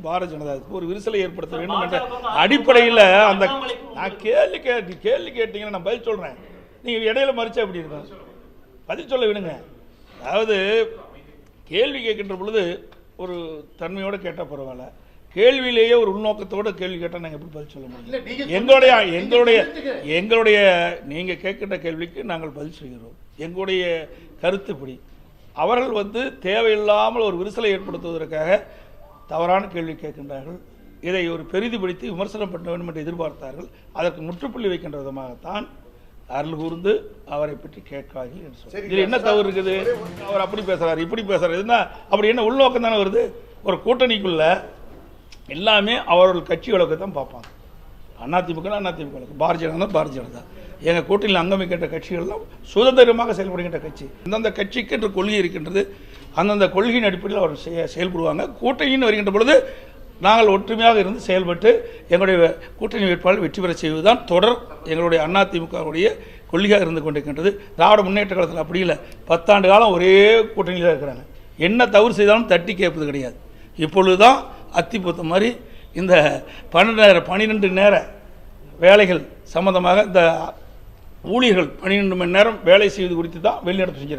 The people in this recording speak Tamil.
வேண்டும் பாரதிய ஜனதாவுக்கு ஒரு விரிசலை ஏற்படுத்த வேண்டும் என்ற அடிப்படையில் அந்த நான் கேள்வி கேட்டு கேள்வி கேட்டீங்கன்னா நான் பதில் சொல்கிறேன் நீங்கள் இடையில மறிச்சா எப்படி இருக்கும்? பதில் சொல்ல விடுங்க. அதாவது கேள்வி கேட்கின்ற பொழுது ஒரு தன்மையோடு கேட்டால் பரவாயில்ல. கேள்வியிலேயே ஒரு உள்நோக்கத்தோட கேள்வி கேட்டால் நாங்கள் எப்படி பதில் சொல்ல இல்ல, முடியும் எங்களுடைய. எங்களுடைய. எங்களுடைய நீங்கள் கேட்கின்ற கேள்விக்கு நாங்கள் பதில் செய்கிறோம் எங்களுடைய கருத்துப்படி. அவர்கள் வந்து தேவையில்லாமல் ஒரு விரிசலை ஏற்படுத்துவதற்காக தவறான கேள்வி கேட்கின்றார்கள். இதை ஒரு பெரிதுபடுத்தி விமர்சனம் பண்ண வேண்டும் என்று எதிர்பார்த்தார்கள். அதற்கு முற்றுப்புள்ளி வைக்கின்ற விதமாகத்தான் அருள் கூர்ந்து அவரை பற்றி கேட்காதீர்கள் என்று சொல்றார். இதுல என்ன தவறு இருக்குது? அவர் அப்படி பேசுறாரு இப்படி பேசுறாரு. என்ன அப்படி என்ன உள்நோக்கம் தானே வருது? ஒரு கூட்டணிக்குள்ள எல்லாமே அவர்கள் கட்சி வழக்கை தான் பார்ப்பாங்க. அதிமுக அதிமுக பாரதிய ஜனதா பாரதிய ஜனதா. எங்கள் கூட்டணியில் அங்கமிக்கின்ற கட்சிகள்லாம் சுதந்திரமாக செயல்படுகின்ற கட்சி. அந்தந்த கட்சிக்கு என்று கொள்கை இருக்கின்றது. அந்தந்த கொள்கையின் அடிப்படையில் அவர் செய்ய செயல்படுவாங்க. கூட்டணின்னு வருகின்ற பொழுது நாங்கள் ஒற்றுமையாக இருந்து செயல்பட்டு எங்களுடைய கூட்டணி வேட்பாளர் வெற்றி பெற செய்வதுதான் தொடர் எங்களுடைய அதிமுகவுடைய கொள்கையாக இருந்து கொண்டிருக்கின்றது. திராவிட முன்னேற்ற காலத்தில் அப்படி இல்லை. பத்தாண்டு காலம் ஒரே கூட்டணியில் தான் இருக்கிறாங்க. என்ன தவறு செய்தாலும் தட்டி கேட்பது கிடையாது. இப்பொழுது தான் பொத்த மாதிரி இந்த பன்னெண்டு நேரம் பன்னிரெண்டு நேர வேலைகள் சம்மந்தமாக இந்த ஊழியர்கள் பன்னிரெண்டு மணி நேரம் வேலை செய்வது குறித்து தான் வெளிநடப்பு செஞ்சிருக்காங்க.